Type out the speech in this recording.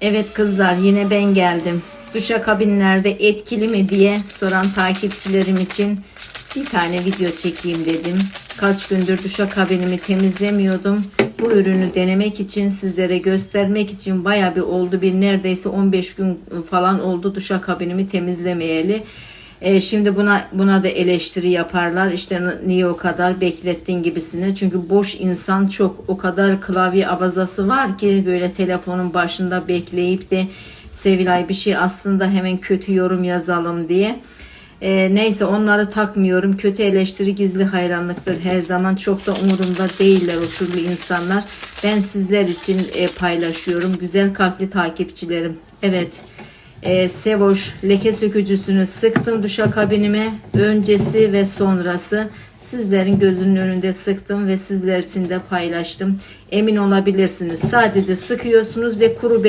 Evet kızlar yine ben geldim. Duşakabinlerde etkili mi diye soran takipçilerim için bir tane video çekeyim dedim. Kaç gündür duşakabinimi temizlemiyordum. Bu ürünü denemek için sizlere göstermek için baya bir oldu bir neredeyse 15 gün falan oldu duşakabinimi temizlemeyeli. E, şimdi buna buna da eleştiri yaparlar. İşte niye o kadar beklettin gibisine. Çünkü boş insan çok. O kadar klavye abazası var ki böyle telefonun başında bekleyip de Sevilay bir şey aslında hemen kötü yorum yazalım diye. E, neyse onları takmıyorum. Kötü eleştiri gizli hayranlıktır her zaman. Çok da umurumda değiller o türlü insanlar. Ben sizler için e, paylaşıyorum. Güzel kalpli takipçilerim. Evet. E, Sevoş leke sökücüsünü sıktım duşakabinime. Öncesi ve sonrası. Sizlerin gözünün önünde sıktım ve sizler için de paylaştım. Emin olabilirsiniz. Sadece sıkıyorsunuz ve kuru